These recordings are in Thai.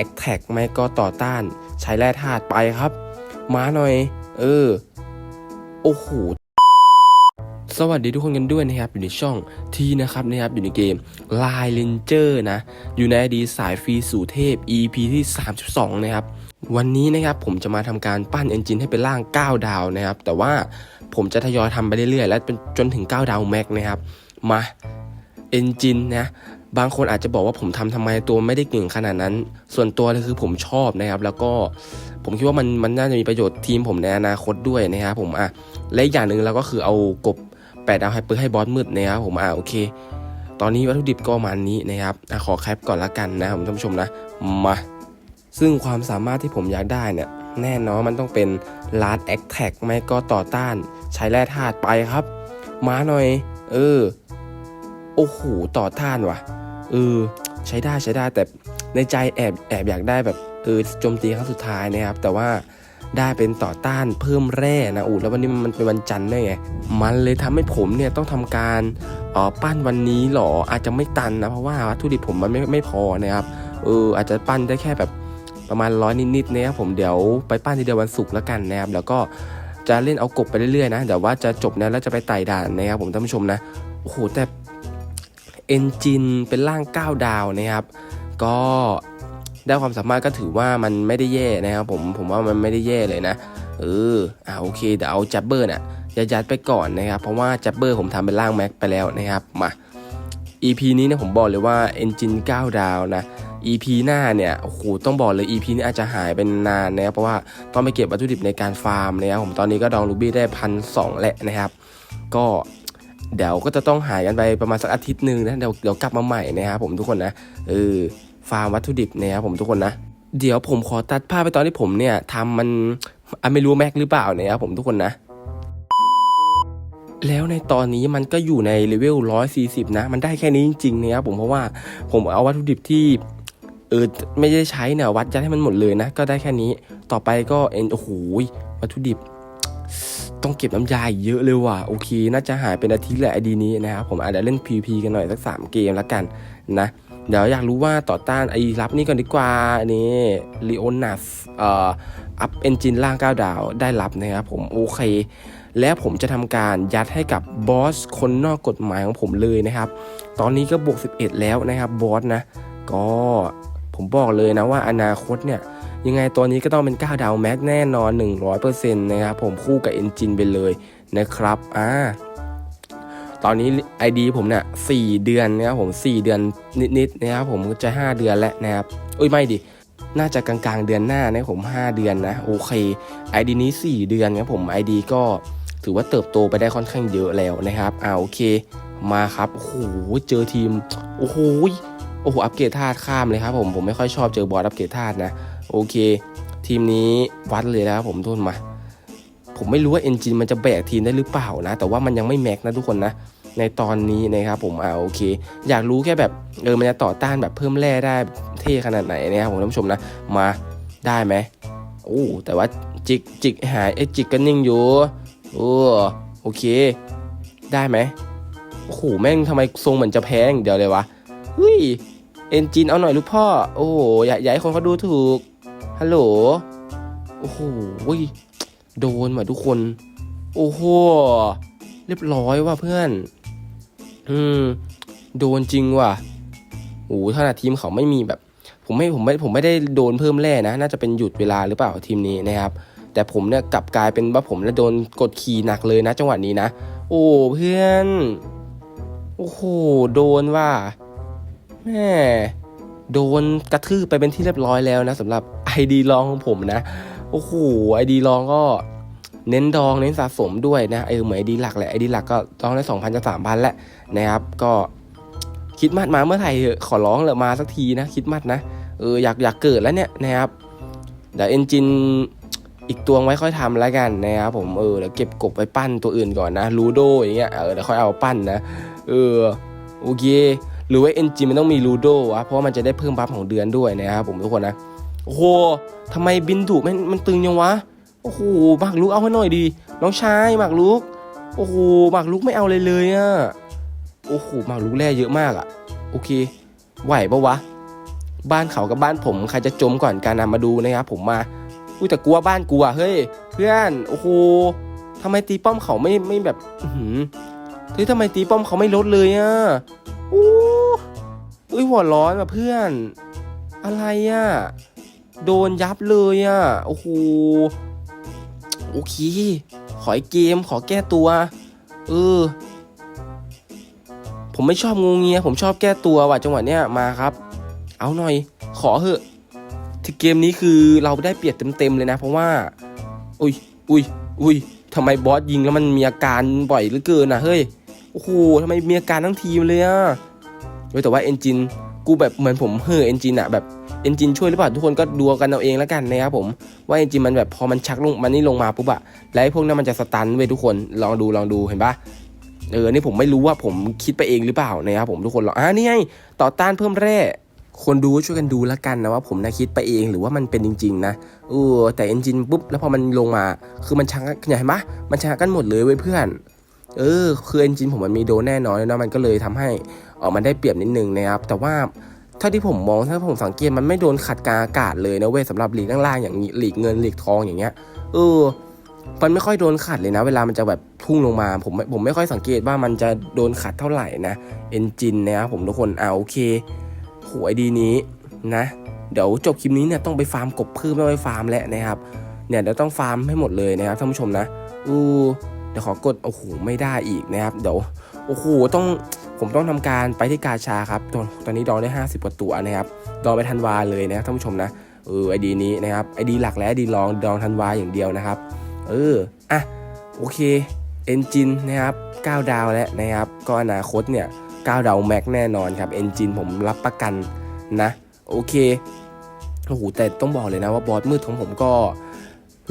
แอคแท็กไม่ก็ต่อต้าน ใช้แร่ธาตุไปครับ มาหน่อย เออ โอ้โหสวัสดีทุกคนกันด้วยนะครับอยู่ในช่องทีนะครับนะครับอยู่ในเกม Line Ranger นะ อยู่ในอดีสายฟรีสู่เทพ EP ที่ 32 นะครับ วันนี้นะครับผมจะมาทำการปั้นเอนจินให้เป็นร่าง 9 ดาวนะครับ แต่ว่าผมจะทยอยทำไปเรื่อยๆ และเป็นจนถึง 9 ดาวแม็กนะครับ มาเอนจินนะ บางคนอาจจะบอกว่าผมทำทำไมตัวไม่ได้เก่งขนาดนั้น ส่วนตัวเลยคือผมชอบนะครับ แล้วก็ผมคิดว่ามันมันน่าจะมีประโยชน์ทีมผมในอนาคตด้วยนะครับผมอะและอย่างหนึ่งเราก็คือเอากบ8ดดาวไฮเปอร์ให้บอสมืดนะครับผมอ่าโอเค ตอนนี้วัตถุดิบก็ประมาณนี้นะครับอะขอแคปก่อนละกันนะครับผมท่านผู้ชมนะมาซึ่งความสามารถที่ผมอยากได้เนี่ยแน่นอนมันต้องเป็น Large a t t a c ไม่ก็ต่อต้านใช้แร่ธาตุไปครับ มาหน่อย เออ โอ้โห ต่อต้านว่ะ เออใช้ได้ใช้ได้แต่ในใจแอบแอบอยากได้แบบเออโจมตีครั้งสุดท้ายนะครับ แต่ว่าได้เป็นต่อต้านเพิ่มแร่นะอูแล้ววันนี้มันเป็นวันจันทร์ด้วยไงมันเลยทำให้ผมเนี่ยต้องทำการอ๋อปั้นวันนี้หรออาจจะไม่ตันนะเพราะว่าวัตถุดิบผมมันไม่ไม่พอนะครับเอออาจจะปั้นได้แค่แบบประมาณร้อยนิดๆนะครับผมเดี๋ยวไปปั้นทีเดียววันศุกร์แล้วกันนะครับแล้วก็จะเล่นเอากบไปเรื่อยๆนะเดี๋ยวว่าจะจบนะแล้วจะไปไต่ด่านนะครับผมท่านผู้ชมนะโอ้โหแต่ เอนจินเป็นร่าง 9 ดาวนะครับ ก็ได้ความสามารถก็ถือว่ามันไม่ได้แย่นะครับผมผมว่ามันไม่ได้แย่เลยนะ เอออ่าโอเคเดี๋ยวเอาจับเบอร์น่ะยัดยัดไปก่อนนะครับ เพราะว่าจับเบอร์ผมทำเป็นร่างแม็กไปแล้วนะครับมา EP นี้เนี่ยผมบอกเลยว่า Engine 9ดาวนะ EP หน้าเนี่ยโอ้โหต้องบอกเลย EP นี้อาจจะหายเป็นนานนะครับเพราะว่าต้องไปเก็บวัตถุดิบในการฟาร์มนะครับผมตอนนี้ก็ดองรูบี้ได้พันสองแหละนะครับ ก็ เดี๋ยวก็จะต้องหายกันไปประมาณสักอาทิตย์หนึ่งนะเดี๋ยวเดี๋ยวกลับมาใหม่นะครับผมทุกคนนะเออฟาร์มวัตถุดิบนะครับผมทุกคนนะเดี๋ยวผมขอตัดภาพไปตอนที่ผมเนี่ยทำมันอะไม่รู้แม็กหรือเปล่านี่ครับผมทุกคนนะแล้วในตอนนี้มันก็อยู่ในเลเวล 140 นะ มันได้แค่นี้จริงๆนะครับผมเพราะว่าผมเอาวัตถุดิบที่เออไม่ได้ใช้เนี่ยวัดยัดให้มันหมดเลยนะ ก็ได้แค่นี้ต่อไปก็เอ็นโอ้โหวัตถุดิบ ต้องเก็บน้ำยาเยอะเลยว่ะโอเค น่าจะหายเป็นอาทิตย์แหละไอดีนี้นะครับผมอาจจะเล่น PVP กันหน่อยสัก 3 เกมแล้วกันนะเดี๋ยวอยากรู้ว่าต่อต้านไอ้รับนี่ก่อนดีกว่านี่ลีโอนัสเอ่ออัพเอนจินล่าง 9 ดาวได้รับนะครับผมโอเค แล้วผมจะทำการยัดให้กับบอสคนนอกกฎหมายของผมเลยนะครับ ตอนนี้ก็บวก 11 แล้วนะครับบอสนะ ก็ผมบอกเลยนะว่าอนาคตเนี่ย ยังไงตัวนี้ก็ต้องเป็น 9 ดาวแม็กแน่นอน 100%นะครับผมคู่กับเอนจินไปเลยนะครับอ่าตอนนี้ ID ผมเนี่ยสี่เดือนนะครับผมสี่เดือนนิดๆนะครับผมจะ 5 เดือนแล้วนะครับอุ้ยไม่ดิน่าจะกลางๆ เดือนหน้านะผม 5 เดือนนะโอเค ID นี้ 4 เดือนครับผม ID ก็ถือว่าเติบโตไปได้ค่อนข้างเยอะแล้วนะครับอ่าโอเคมาครับโอ้โหเจอทีมโอ้โหโอ้โหอัปเกรดธาตุข้ามเลยครับผมผมไม่ค่อยชอบเจอบอสอัปเกรดธาตุนะ โอเค ทีมนี้วัดเลยนะครับผมทุนมา ผมไม่รู้ว่าเอนจินมันจะแบกทีมได้หรือเปล่านะ แต่ว่ามันยังไม่แม็กนะทุกคนนะ ในตอนนี้นะครับผมอ่าโอเค อยากรู้แค่แบบเออมันจะต่อต้านแบบเพิ่มแร่ได้เท่ขนาดไหนนะครับผมท่านผู้ชมนะ มาได้ไหมโอ้แต่ว่าจิกจิกหายเอ้จิกก็นิ่งอยู่โอ้โอเค ได้ไหมโอ้โหแม่งทำไมทรงเหมือนจะแพ้อย่างเดียวเลยวะเฮ้ยเอนจินเอาหน่อยลูกพ่อ โอ้โหอย่าอย่าให้คนเขาดูถูก ฮัลโหล โอ้โหโดนว่ะทุกคน โอ้โห เรียบร้อยว่ะเพื่อน อืม โดนจริงว่ะโอ้โหขนาดทีมเขาไม่มีแบบ ผมไม่ผมไม่ผมไม่ได้โดนเพิ่มแร่นะ น่าจะเป็นหยุดเวลาหรือเปล่าทีมนี้นะครับ แต่ผมเนี่ยกลับกลายเป็นว่าผมเนี่ยโดนกดขี่หนักเลยนะจังหวะนี้นะ โอ้เพื่อน โอ้โห โดนว่าแม่ โดนกระทืบไปเป็นที่เรียบร้อยแล้วนะสำหรับไอดีลองของผมนะ โอ้โหไอดีลองก็เน้นดองเน้นสะสมด้วยนะเออเหมือนไอดีหลักแหละไอดีหลักก็ดองได้สองพันจะสามพันแหละนะครับก็คิดมัดมาเมื่อไหร่ขอร้องเลยมาสักทีนะ คิดมัดนะเอออยากอยากเกิดแล้วเนี่ยนะครับเดี๋ยวเอนจินอีกตัวไว้ค่อยทำแล้วกันนะครับผมเออเดี๋ยวเก็บกบไปปั้นตัวอื่นก่อนนะลูโดอย่างเงี้ยเออเดี๋ยวค่อยเอาปั้นนะเออโอเค หรือว่าเอนจิมันต้องมีลูโดวะเพราะว่ามันจะได้เพิ่มบัฟของเดือนด้วยนะครับผมทุกคนนะโอ้โหทำไมบินถูกมันมันตึงยังวะโอ้โหหมากลุกเอาให้หน่อยดี น้องชายหมากลุกโอ้โหหมากลุกไม่เอาเลยเลยอะโอ้โหหมากลุกแร่เยอะมากอะโอเค ไหวปะวะ บ้านเขากับบ้านผมใครจะจมก่อนกันนะมาดูนะครับผมมาอุ้ยแต่กลัวบ้านกูอะเฮ้ยเพื่อนโอ้โหทำไมตีป้อมเขาไม่ไม่แบบหือเฮ้ยทำไมตีป้อมเขาไม่ลดเลยอะอู้ อุ้ยหัวร้อนว่ะเพื่อน อะไรอะโดนยับเลยอะโอ้โห โอเค ขออีกเกม ขอแก้ตัว เออ ผมไม่ชอบงูเงีย ผมชอบแก้ตัวว่ะจังหวะเนี้ยมาครับ เอาหน่อย ขอเหอะที่เกมนี้คือเราได้เปรียบเต็มๆเลยนะ เพราะว่า อุ้ย อุ้ย อุ้ยทำไมบอสยิงแล้วมันมีอาการบ่อยเหลือเกินนะเฮ้ย โอ้โหทำไมมีอาการทั้งทีมเลยอะ เฮ้ยแต่ว่าเอนจินกูแบบเหมือนผมเฮ่อเอนจินอะแบบเอนจินช่วยหรือเปล่าทุกคนก็ดูกันเอาเองแล้วกันนะครับผมว่าเอนจินมันแบบพอมันชักลงมันนี่ลงมาปุ๊บอะแล้วพวกนั้นมันจะสตันเว้ยทุกคนลองดูลองดูเห็นปะเออนี่ผมไม่รู้ว่าผมคิดไปเองหรือเปล่านะครับผมทุกคนลองอ่านี่ไงต่อต้านเพิ่มแร่คนดูช่วยกันดูแล้วกันนะว่าผมนะคิดไปเองหรือว่ามันเป็นจริง ๆ นะเออแต่เอนจินปุ๊บแล้วพอมันลงมา คือมันชังกันเห็นปะมันชังกันหมดเลยเว้ยเพื่อน เออคือเอนจินผมมันมีโดนแน่นอนนะมันก็เลยทำให้ออกมันได้เปรียบนิดนึงนะครับแต่ว่าถ้าที่ผมมองถ้าผมสังเกตมันไม่โดนขัดกลางอากาศเลยนะเว้ยสำหรับหลีกล่างๆอย่างหลีกเงินหลีกทองอย่างเงี้ยเออมันไม่ค่อยโดนขัดเลยนะ เวลามันจะแบบพุ่งลงมา ผมผมไม่ค่อยสังเกตว่ามันจะโดนขัดเท่าไหร่นะเอนจินนะครับผมทุกคนเอาโอเคหไอดีนี้นะเดี๋ยวจบคลิปนี้เนี่ยต้องไปฟาร์มกบเพิ่มไม่ไปฟาร์มแล้วนะครับ เนี่ยเดี๋ยวต้องฟาร์มให้หมดเลยนะครับท่านผู้ชมนะ อู้ เดี๋ยวขอกดโอ้โหไม่ได้อีกนะครับเดี๋ยวโอ้โหต้องผมต้องทำการไปที่กาชาครับตอนตอนนี้ดองได้ 50กว่าตัวนะครับดองไปทันวาเลยนะครับท่านผู้ชมนะเออไอดีนี้นะครับไอดีหลักและไอดีรองดองทันวาอย่างเดียวนะครับ เอออะโอเคเอนจินนะครับ9ดาวแล้วนะครับ ก็อนาคตเนี่ย9ดาวแม็กแน่นอนครับเอนจินผมรับประกันนะ โอเคโอ้โหแต่ต้องบอกเลยนะว่าบอสมืดของผมก็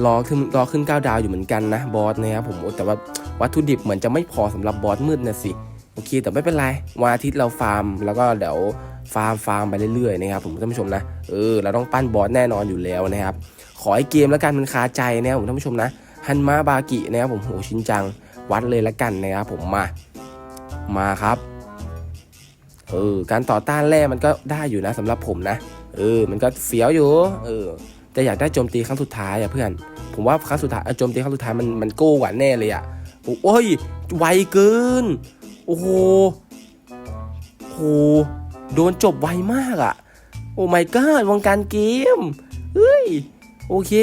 รอขึ้นรอขึ้น9ดาวอยู่เหมือนกันนะบอสนะครับผมแต่ว่าวัตถุดิบเหมือนจะไม่พอสำหรับบอสมืดนะสิโอเคแต่ไม่เป็นไรวันอาทิตย์เราฟาร์ม แล้วก็เดี๋ยวฟาร์มฟาร์มไปเรื่อยๆนะครับผมท่านผู้ชมนะเออเราต้องปั้นบอสแน่นอนอยู่แล้วนะครับขอให้เกมแล้วกันมันคาใจนะครับผมท่านผู้ชมนะฮันมาบากินะครับผมโหชินจังวัดเลยละกันนะครับผมมามาครับเออการต่อต้านแร่มันก็ได้อยู่นะสำหรับผมนะเออมันก็เฟี้ยวอยู่เออ แต่อยากได้โจมตีครั้งสุดท้ายอะเพื่อน ผมว่าครั้งสุดท้ายอ่อโจมตีครั้งสุดท้ายมันมันโก้กว่าแน่เลยอะโอ้ยไวเกิน โอ้โหโหโดนจบไวมากอะโอ้ my god วงการเกมเฮ้ยโอเค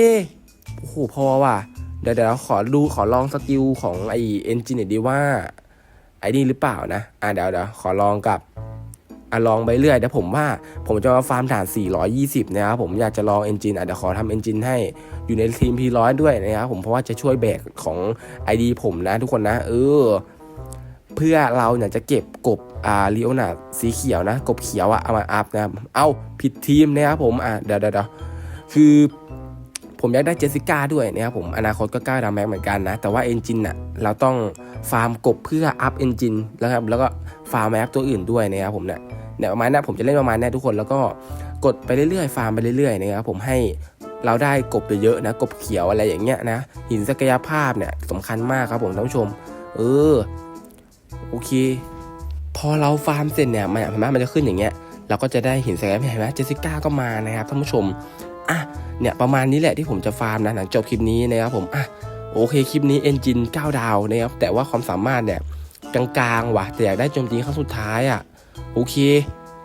โอ้โหพอว่ะเดี๋ยวเดี๋ยวขอดูขอลองสกิลของไอเอนจินหน่ยดีว่าไอ้นี่หรือเปล่านะ อะเดี๋ยวเดี๋ยวขอลองกับ อะลองไปเรื่อยเดี๋ยวผมว่าผมจะมาฟาร์มฐาน 420 นะครับผมอยากจะลองเอนจินอะเดี๋ยวขอทำเอนจินให้อยู่ในทีม P100 ด้วยนะครับผมเพราะว่าจะช่วยแบกของ ID ผมนะทุกคนนะ เออ เพื่อเราเนี่ยจะเก็บกบอ่าลีโอนาสีเขียวนะ กบเขียวอะเอามาอัพนะครับ เอาผิดทีมนะครับผมอะเดี๋ยวเดี๋ยวคือผมอยากได้เจสิก้าด้วยนะครับผมอนาคตก็กล้าดาแม็กเหมือนกันนะ แต่ว่าเอนจินน่ะเราต้องฟาร์มกบเพื่ออัพเอนจินแล้วครับแล้วก็ฟาร์มแม็กตัวอื่นด้วยนะครับผมเนี่ย เนี่ยประมาณนี้ผมจะเล่นประมาณนี้ทุกคนแล้วก็กดไปเรื่อยๆฟาร์มไปเรื่อยๆนะครับผมให้เราได้กบเยอะๆนะกบเขียวอะไรอย่างเงี้ยนะหินศักยภาพเนี่ยสำคัญมากครับผมท่านผู้ชม เออโอเค พอเราฟาร์มเสร็จเนี่ยมันเห็นไหมมันจะขึ้นอย่างเงี้ยเราก็จะได้หินศักยภาพเห็นไหมเจสิก้าก็มานะครับท่านผู้ชมอะเนี่ยประมาณนี้แหละที่ผมจะฟาร์มนะหลังจบคลิปนี้นะครับผมอะโอเคคลิปนี้เอนจิน9ดาวนะครับแต่ว่าความสามารถเนี่ยกลางๆว่ะแต่อยากได้โจมตีครั้งสุดท้ายอะ โอเค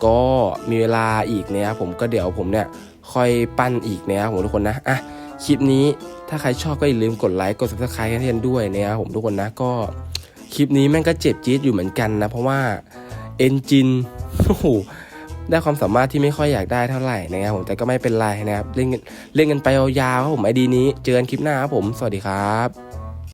ก็มีเวลาอีกนะครับผมก็เดี๋ยวผมเนี่ยค่อยปั้นอีกนะครับผมทุกคนนะอะคลิปนี้ถ้าใครชอบก็อย่าลืมกดไลค์กด subscribe ให้เพื่อนด้วยนะครับผมทุกคนนะก็คลิปนี้แม่งก็เจ็บจี๊ดอยู่เหมือนกันนะเพราะว่าเอนจินโอ้โหได้ความสามารถที่ไม่ค่อยอยากได้เท่าไหร่นะครับผมแต่ก็ไม่เป็นไรนะครับเล่นกันเล่นกันไปยาวๆครับผมไอดีนี้เจอกันคลิปหน้าครับผมสวัสดีครับ